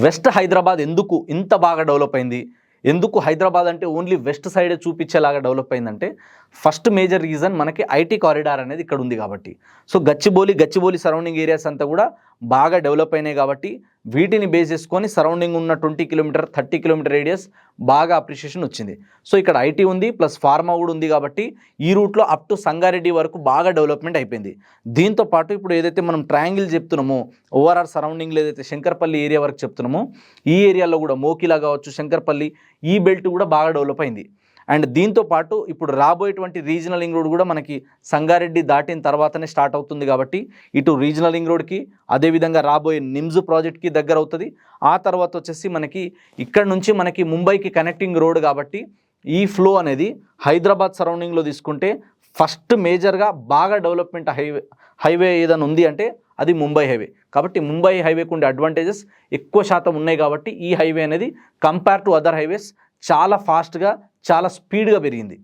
West Hyderabad ఎందుకు ఇంత బాగా డెవలప్ అయింది? ఎందుకు హైదరాబాద్ అంటే ఓన్లీ వెస్ట్ సైడే చూపించేలాగా డెవలప్ అయిందంటే ఫస్ట్ మేజర్ రీజన్ మనకి ఐటీ కారిడార్ అనేది ఇక్కడ ఉంది కాబట్టి. So Gachibowli Gachibowli surrounding areas అంతా కూడా బాగా డెవలప్ అయినాయి కాబట్టి వీటిని బేస్ చేసుకొని సరౌండింగ్ ఉన్న twenty kilometre thirty kilometre radius బాగా అప్రిషియేషన్ వచ్చింది. సో ఇక్కడ ఐటీ ఉంది ప్లస్ ఫార్మా కూడా ఉంది కాబట్టి ఈ రూట్లో అప్ టు సంగారెడ్డి వరకు బాగా డెవలప్మెంట్ అయిపోయింది. దీంతో పాటు ఇప్పుడు ఏదైతే మనం ట్రయాంగిల్ చెప్తున్నామో ఓవరాల్ సరౌండింగ్లో ఏదైతే శంకర్పల్లి ఏరియా వరకు చెప్తున్నామో ఈ ఏరియాలో కూడా మోకిలా కావచ్చు శంకర్పల్లి ఈ బెల్ట్ కూడా బాగా డెవలప్ అయింది. అండ్ దీంతో పాటు ఇప్పుడు రాబోయేటువంటి రీజనల్ రింగ్ రోడ్ కూడా మనకి సంగారెడ్డి దాటిన తర్వాతనే స్టార్ట్ అవుతుంది కాబట్టి ఇటు రీజనల్ రింగ్ రోడ్కి అదేవిధంగా రాబోయే నిమ్స్ ప్రాజెక్ట్కి దగ్గర అవుతుంది. ఆ తర్వాత వచ్చేసి మనకి ఇక్కడ నుంచి మనకి ముంబైకి కనెక్టింగ్ రోడ్ కాబట్టి ఈ ఫ్లో అనేది హైదరాబాద్ సరౌండింగ్లో తీసుకుంటే ఫస్ట్ మేజర్గా బాగా డెవలప్మెంట్ హైవే హైవే ఏదైనా ఉంది అంటే అది ముంబై హైవే కాబట్టి ముంబై హైవేకు ఉండే అడ్వాంటేజెస్ ఎక్కువ శాతం ఉన్నాయి కాబట్టి ఈ హైవే అనేది కంపేర్ టు అదర్ హైవేస్ చాలా ఫాస్ట్గా చాలా స్పీడ్గా పెరిగింది.